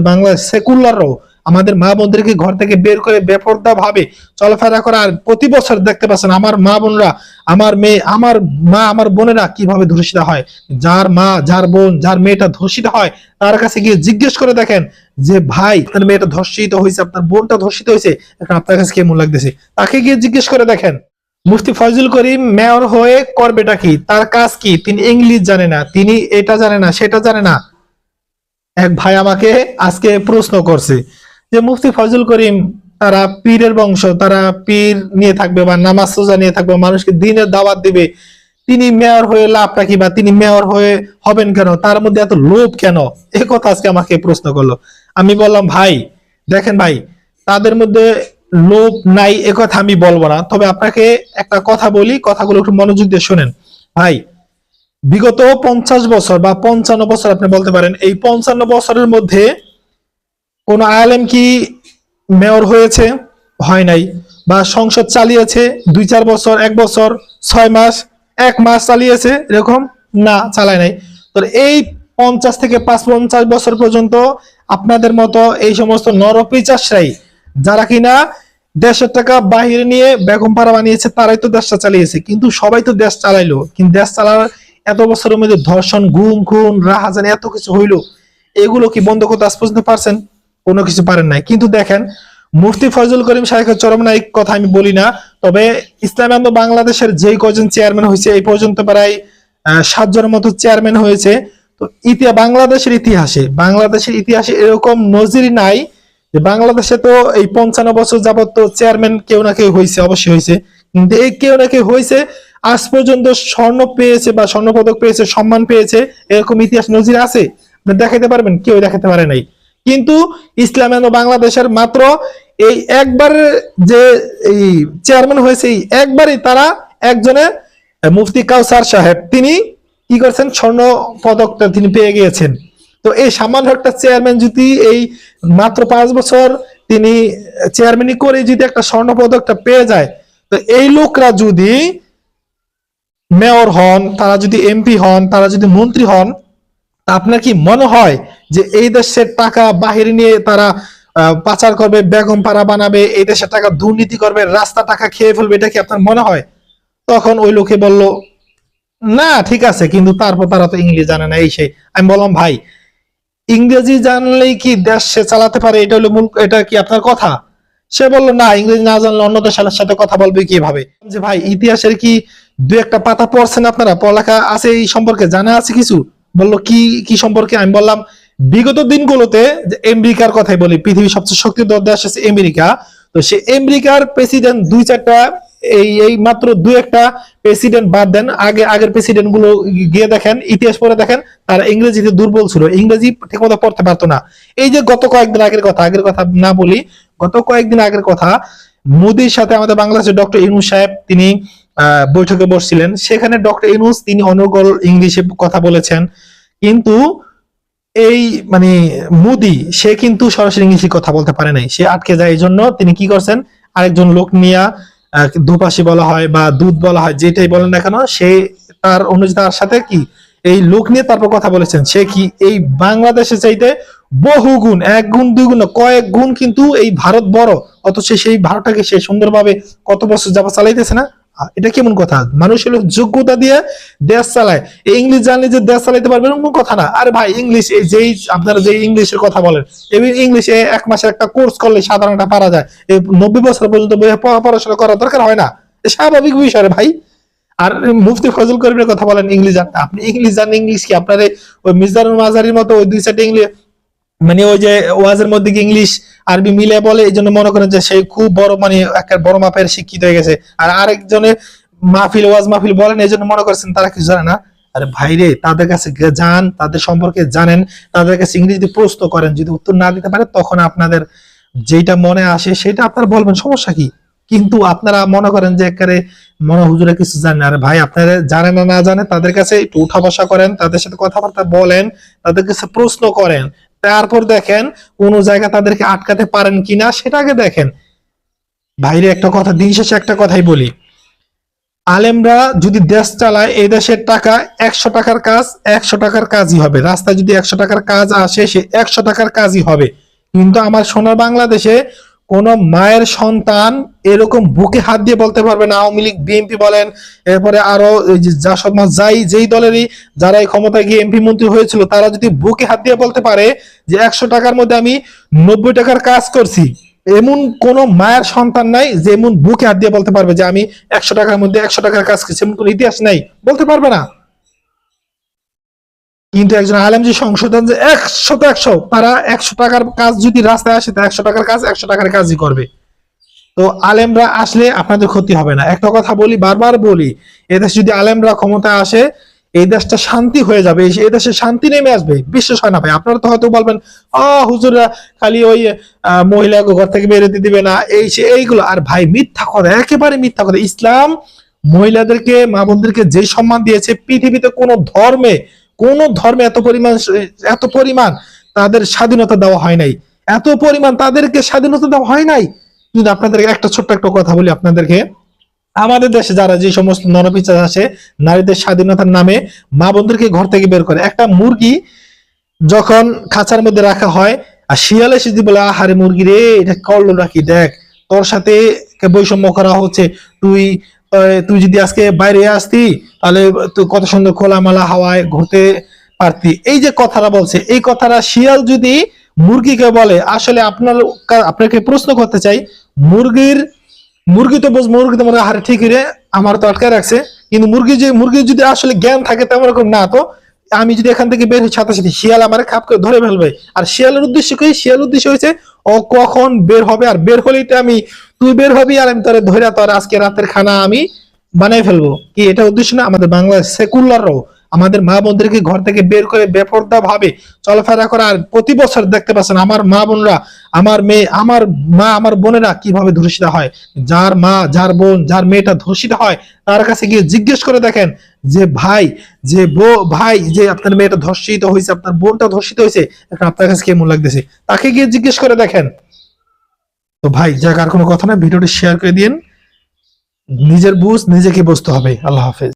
বাংলাদেশ সেকুলারও আমাদের মা বোনদেরকে ঘর থেকে বের করে বেপর্দা ভাবে চলাফেরা করা। আর প্রতি বছর দেখতে পাচ্ছেন আমার মা বোনরা, আমার মেয়ে, আমার মা, আমার বোনেরা কীভাবে ধর্ষিত হয়? যার মা, যার বোন, যার মেয়েটা ধর্ষিত হয়, তার কাছে গিয়ে জিজ্ঞেস করে দেখেন যে, ভাই, আপনার মেয়েটা ধর্ষিত হয়েছে, আপনার বোনটা ধর্ষিত হয়েছে। এখন আপনার কাছে কেমন লাগতেছে? তাকে গিয়ে জিজ্ঞেস করে দেখেন, মুফতি ফয়জুল করিম মেয়র হয়ে করবেটা কি? তার কাজ কি? তিনি ইংলিশ জানে না, তিনি এটা জানে না, সেটা জানে না। এক ভাই আমাকে আজকে প্রশ্ন করছে যে, মুফতি ফজল করিম, তারা পীরের বংশ, তারা পীর নিয়ে থাকবে বা নামাজ সোজা নিয়ে থাকবে, মানুষকে দিনের দাওয়াত দিবে, তিনি মেয়র হয়ে লাভটা কি বা তিনি মেয়র হয়ে হবেন কেন? তার মধ্যে এত লোভ কেন? এ কথা আজকে আমাকে প্রশ্ন করল। আমি বললাম, ভাই, দেখেন ভাই, তাদের মধ্যে লোভ নাই, এ কথা আমি বলব না। তবে আপনাকে একটা কথা বলি, কথাগুলো একটু মনোযোগ দিয়ে শোনেন। ভাই বিগত পঞ্চাশ বছর বা পঞ্চান্ন বছর আপনি বলতে পারেন, এই পঞ্চান্ন বছরের মধ্যে কোন আলেম কি মেয়র হয়েছে? হয় নাই। বা সংসদ চালিয়েছে দুই চার বছর, এক বছর, ছয় মাস, এক মাস চালিয়েছে এরকম? না, চালায় নাই। তো এই পঞ্চাশ থেকে পাঁচ পঞ্চাশ বছর পর্যন্ত আপনাদের মতো এই সমস্ত নরপিচাসরাই যারা কিনা দেশের টাকা বাহিরে নিয়ে বেগম পাড়া বানিয়েছে, তারাই তো দেশটা চালিয়েছে। কিন্তু সবাই তো দেশ চালাইলো। কিন্তু দেশ চালার এত বছরের মধ্যে ধর্ষণ, গুম, খুন, রাহাজানি, এত কিছু হইল, এগুলো কি বন্ধ করতে আজ পর্যন্ত পারছেন? কোনো কিছু পারেন নাই। কিন্তু দেখেন, মুফতি ফজল করিম শাহেখের চরম নায়ক কথা আমি বলি না, তবে ইসলামী আন্দোলন বাংলাদেশের যেই কজন চেয়ারম্যান হয়েছে, এই পর্যন্ত প্রায় সাতজনের মতো চেয়ারম্যান হয়েছে। তো ইতিহাস বাংলাদেশের ইতিহাসে বাংলাদেশের ইতিহাসে এরকম নজির নাই যে বাংলাদেশে তো এই পঞ্চান্ন বছর যাবত তো চেয়ারম্যান কেউ না কেউ হয়েছে অবশ্যই হয়েছে এই কেউ না কেউ হয়েছে, আজ পর্যন্ত স্বর্ণ পেয়েছে বা স্বর্ণ পদক পেয়েছে, সম্মান পেয়েছে, এরকম ইতিহাস নজির আছে? দেখাতে পারবেন, কেউ দেখাতে পারে নাই। কিন্তু ইসলাম বাংলাদেশের মাত্র এই একবার যে এই চেয়ারম্যান হয়েছে, এই একবারই তারা একজনে মুফতি কাউসার সাহেব, তিনি কি করছেন? স্বর্ণ পদকটা তিনি পেয়ে গিয়েছেন। তো এই সামান্য একটা চেয়ারম্যান যদি এই মাত্র পাঁচ বছর তিনি চেয়ারম্যানই করে যদি একটা স্বর্ণ পদকটা পেয়ে যায় তো এই লোকরা যদি মেয়র হন, তারা যদি এমপি হন, তারা যদি মন্ত্রী হন আপনার কি মনে হয় যে এই দেশের টাকা বাহিরে নিয়ে তারা পাচার করবে, বেগম পাড়া বানাবে, এই দেশের টাকা দুর্নীতি করবে, রাস্তা টাকা খেয়ে ফেলবে, এটা কি আপনার মনে হয়? তখন ওই লোকে বলল, না, ঠিক আছে, কিন্তু তারপর তারা তো ইংলিশ জানে না। এই সেই, আমি বললাম, ভাই, ইংরেজি জানলেই কি দেশ সে চালাতে পারে? এটা হলো মূল, এটা কি আপনার কথা? সে বলল, না, ইংরেজি না জানলে অন্য দেশের সাথে কথা বলবে কীভাবে? যে ভাই, ইতিহাসের কি দু একটা পাতা পড়ছেন আপনারা? পড়ালেখা আছে এই সম্পর্কে? জানা আছে কিছু? বলল, কি কি সম্পর্কে? আমি বললাম, বিগত দিনগুলোতে আমেরিকার কথাই বলি, পৃথিবীর সবচেয়ে শক্তিধর দেশ আছে আমেরিকা। তো সে আমেরিকার প্রেসিডেন্ট দুই চারটা, এই এই মাত্র দুই একটা প্রেসিডেন্ট বাদ দেন। আগে আগের প্রেসিডেন্টগুলো গিয়ে দেখেন, ইতিহাস পড়ে দেখেন, তারা ইংরেজিতে দুর্বল ছিল। ইংরেজি ঠিকমতো পড়তে পারতো না। এই যে গত কয়েকদিন আগের কথা আগের কথা না বলি গত কয়েকদিন আগের কথা, মোদির সাথে আমাদের বাংলাদেশের ডক্টর ইনুস সাহেব তিনি বৈঠকে বসছিলেন। সেখানে ডক্টর ইনুস তিনি অনর্গল ইংলিশে কথা বলেছেন। কিন্তু এই মানে মোদি, সে কিন্তু সরাসরি ইংলিশে কথা বলতে পারে নাই। সে আটকে যায় এই জন্য তিনি কি করছেন? আরেকজন লোক নিয়ে দুপাশি বলা হয় বা দুধ বলা হয়, যেটাই বলেন না কেন, সে তার অনুযায়ী সাথে কি? এই লোক নিয়ে তারপর কথা বলেছেন। সে কি এই বাংলাদেশে চাইতে বহু গুণ এক গুণ, দুই গুণ কয়েক গুণ কিন্তু এই ভারত বড়। অথচ সেই ভারতটাকে সে সুন্দরভাবে কত বছর যাবা চালাইতেছে না? এটা কেমন কথা? মানুষ হলো যোগ্যতা দিয়ে দেশ চালায়। এই ইংলিশ জানলে যে দেশ চালাইতে পারবে এরকম কথা না। আরে ভাই, ইংলিশ এই যেই আপনারা যে ইংলিশের কথা বলেন এই ইংলিশে এক মাসের একটা কোর্স করলে সাধারণটা পারা যায়। এই নব্বই বছর পর্যন্ত পড়াশোনা করার দরকার হয় না। স্বাভাবিক বিষয় ভাই। আর মুফতি ফজল করিমের কথা বলেন ইংলিশ জানেন আপনি ইংলিশ জানেন ইংলিশ কি? আপনার ওই মির্জারুল মাজারির মতো ওই দুই সাইড ইংলিশ মানে ওই যে ওয়াজের মধ্যে ইংলিশ, আরবি মিলে বলে, এই জন্য মনে করেন যে সে খুব বড় মানে একটা বড় মাপের শিক্ষিত হয়ে গেছে। আর আরেকজনে মাহফিল, ওয়াজ মাহফিল বলেন, এই জন্য মনে করছেন তারা কিছু জানে না। আরে ভাইরে তাদের কাছে যান তাদের সম্পর্কে জানেন, তাদের কাছে ইংরেজিতে প্রশ্ন করেন, যদি উত্তর না দিতে পারে, তখন আপনাদের যেটা মনে আসে, সেটা আপনারা বলবেন, সমস্যা কি? কিন্তু আপনারা মনে করেন যে একেবারে মনে হুজুরে কিছু জানেন। আরে ভাই, আপনারা জানে না না জানে, তাদের কাছে একটু উঠা বসা করেন, তাদের সাথে কথাবার্তা বলেন, তাদের কাছে প্রশ্ন করেন তারপর দেখেন কোন জায়গা তাদেরকে আটকাতে পারেন কিনা সেটাকে দেখেন। ভাইরে, একটা কথা, দিন শেষে একটা কথাই বলি। আলেমরা যদি দেশ চালায় এই দেশের টাকা একশো টাকার কাজ একশো টাকার কাজই হবে। রাস্তায় যদি একশো টাকার কাজ আসে, সে একশো টাকার কাজই হবে। কিন্তু আমার সোনার বাংলাদেশে কোন মায়ের সন্তান এরকম বুকে হাত দিয়ে বলতে পারবে না, আওয়ামী লীগ, বিএনপি বলেন, এরপরে আরও যে সব যাই, যেই দলেরই যারা এই ক্ষমতায় গিয়ে এমপি মন্ত্রী হয়েছিল, তারা যদি বুকে হাত দিয়ে বলতে পারে যে একশো টাকার মধ্যে আমি নব্বই টাকার কাজ করছি, এমন কোন মায়ের সন্তান নাই যে এমন বুকে হাত দিয়ে বলতে পারবে যে আমি একশো টাকার মধ্যে একশো টাকার কাজ করছি, এমন কোন ইতিহাস নাই, বলতে পারবে না। কিন্তু একজন আলেম যে সংশোধন যে একশো তো একশো, তারা একশো টাকার কাজ যদি রাস্তায় আসে, তা একশো টাকার কাজ, একশো টাকার কাজই করবে। তো আলেমরা আসলে আপনাদের ক্ষতি হবে না। একটা কথা বলি, বারবার বলি এদেশে যদি আলেমরা ক্ষমতা আসে, এই দেশটা শান্তি হয়ে যাবে, এই- দেশে শান্তি নেমে আসবে, বিশ্বাস হয় না ভাই। আপনারা তো হয়তো বলবেন আ হুজুররা খালি ওই মহিলাকে ঘর থেকে বেরোতে দিবে না। এই সে এইগুলো আর ভাই, মিথ্যা কথা, একেবারে মিথ্যা কথা। ইসলাম মহিলাদেরকে, মা বোনদেরকে যে সম্মান দিয়েছে, পৃথিবীতে কোনো ধর্মে কোন ধর্মে এত পরিমাণ এত পরিমাণ তাদের স্বাধীনতা দেওয়া হয় নাই। এত পরিমাণ তাদেরকে স্বাধীনতা দেওয়া হয় নাই। কিন্তু আপনাদেরকে একটা ছোট্ট একটা কথা বলি আপনাদেরকে, আমাদের দেশে যারা যে সমস্ত নরপিচার আছে, নারীদের স্বাধীনতার নামে মা বোনদেরকে ঘর থেকে বের করে। একটা মুরগি যখন খাঁচার মধ্যে রাখা হয়, আর শিয়াল এসে যদি বলে, আহারে মুরগি রে, এটা করল নাকি? দেখ, তোর সাথে বৈষম্য করা হচ্ছে। তুই তুই যদি আজকে বাইরে আসতি, তাহলে তুই কত সুন্দর খোলামেলা হাওয়ায় ঘুরতে পারতি। এই যে কথাটা বলছে, এই কথাটা শিয়াল যদি মুরগিকে বলে, আসলে আপনার আপনাকে প্রশ্ন করতে চাই, মুরগির, মুরগি তো বোঝ মুরগি তো মনে আরে ঠিকই রে, আমার তো আটকে রাখছে। কিন্তু মুরগি যে, মুরগির যদি আসলে জ্ঞান থাকে, তেমন রকম না তো? আমি যদি এখান থেকে বের হই সাথে সাথে শিয়াল আমার খাপ করে ধরে ফেলবে। আর শিয়ালের উদ্দেশ্য কি? শিয়াল উদ্দেশ্য হয়েছে ও কখন বের হবে? আর বের হলেই তো আমি, তুই বের হবি আর আমি তোর ধরে তোর আজকে রাতের খানা আমি বানাই ফেলব। কি এটা উদ্দেশ্য না? আমাদের বাংলাদেশ সেকুলাররাও আমাদের মা বোনদেরকে ঘর থেকে বের করে বেপরদা ভাবে চলাফেরা করা আর প্রতি বছর দেখতে পাচ্ছেন আমার মা বোনরা, আমার মেয়ে, আমার মা, আমার বোনেরা কীভাবে ধর্ষিত হয়। যার মা, যার বোন, যার মেয়েটা ধর্ষিত হয়, তার কাছে গিয়ে জিজ্ঞেস করে দেখেন যে, ভাই, যে বো, ভাই, যে আপনার মেয়েটা ধর্ষিত হয়েছে, আপনার বোনটা ধর্ষিত হয়েছে, এখন আপনার কাছে কেমন লাগতেছে? তাকে গিয়ে জিজ্ঞেস করে দেখেন। তো ভাই, যাক, আর কোনো কথা না, ভিডিওটি শেয়ার করে দিন নিজের বুঝ, নিজেকে বুঝতে হবে। আল্লাহ হাফেজ।